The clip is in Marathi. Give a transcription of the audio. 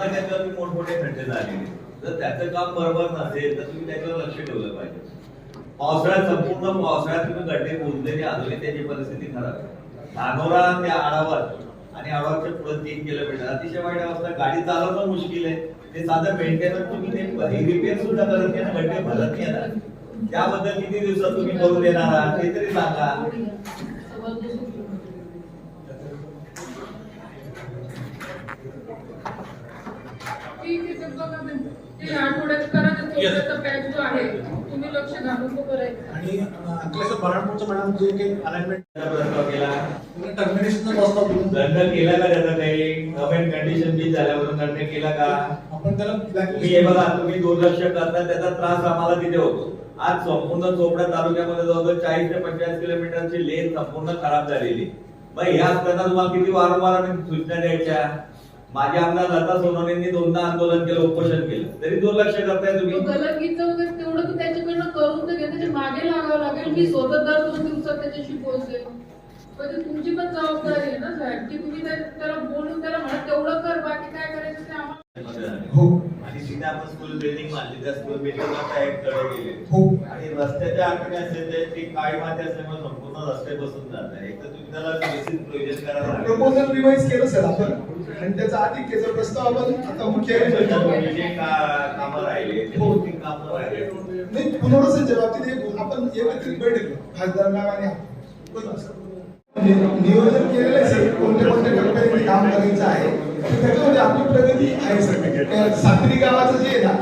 पुन्हा त्याच्यावर मोठमोठे खड्डे झालेले. जर त्याचं काम बरोबर नसेल तर तुम्ही त्याच्यावर लक्ष ठेवलं पाहिजे. पावसाळ्यात संपूर्ण पावसाळ्यात तुम्ही गड्डे पोहोचलेले अजूनही त्याची परिस्थिती खराब आहे. धानोरा ते आडावर आणि आडावरच्या पुढे तीन किलोमीटर. अतिशय वाईट अवस्था. गाडी चालवणं मुश्किल आहे. ते साधं मेंटेनन्स तुम्ही ते रिपेअर सुद्धा करत नाही गड्डे भरत नाही ना त्याबद्दल किती दिवसात तुम्ही करून देणार आहात ते तरी सांगा. ठीक आहे ते बघा ते. ते आठवड्यात करा ते थोडंसं पॅच जो आहे तुम्ही लक्ष घालून तो करायचा आणि अंकलेश्वर बराडपूरचं मॅडम जे काही अलाइनमेंट त्याचा प्रस्ताव केला टर्मिनेशनचा प्रस्ताव दिला. दंड केला का त्याचा काही? गव्हर्नमेंट कंडिशन बी झाल्यावरून दंड केला का? आपण त्याला तुम्ही हे बघा तुम्ही दुर्लक्ष करता त्याचा त्रास आम्हाला तिथे होतो. आज संपूर्ण चोपडा तालुक्यामध्ये जवळजवळ चाळीस ते पंचेचाळीस किलोमीटरची लेन संपूर्ण खराब झालेली. मग ह्या असताना तुम्हाला किती वारंवार सूचना द्यायच्या? माझे आमदार लता सोनवणेंनी दोनदा आंदोलन केलं उपोषण केलं. तरी दुर्लक्ष करताय तुम्ही? तेवढं तर त्याच्याकडनं करून तर घ्या. त्याच्यामागे लागावं लागेल. मी स्वतः दर दोन दिवसात त्याच्याशी बोलते. पण ती तुमची पण जबाबदारी आहे ना साहेब. की तुम्ही त्या- त्याला बोलून त्याला म्हणा तेवढं कर. बाकी काय करायचं ते आम्हाला हो. आणि तिथे आपण स्कूल बिल्डिंग बांधली. त्या स्कूल बिल्डिंगला हो. आणि रस्त्याच्या आकडे असेल तर ती काळी माती असल्यामुळे संपूर्ण रस्ते बसून जात आहे एक तर तुम्ही त्याला प्रयोजन करायला लागेल. प्रपोजल रिवाइज केलं सर आपण. आणि त्याचा अधिकेचा प्रस्ताव आपण आता मुख्य त्याच्यामध्ये जे का- कामं राहिले नाही पुनर्वसनच्या बाबतीत एक आपण एकत्रित बैठक. खासदार मॅम आणि नियोजन केलेलं आहे सर. कोणत्या कोणत्या टप्प्यात काम करायचं आहे? त्याच्यामध्ये आपली प्रगती आहे सर. साक्री गावाचं जे आहे ना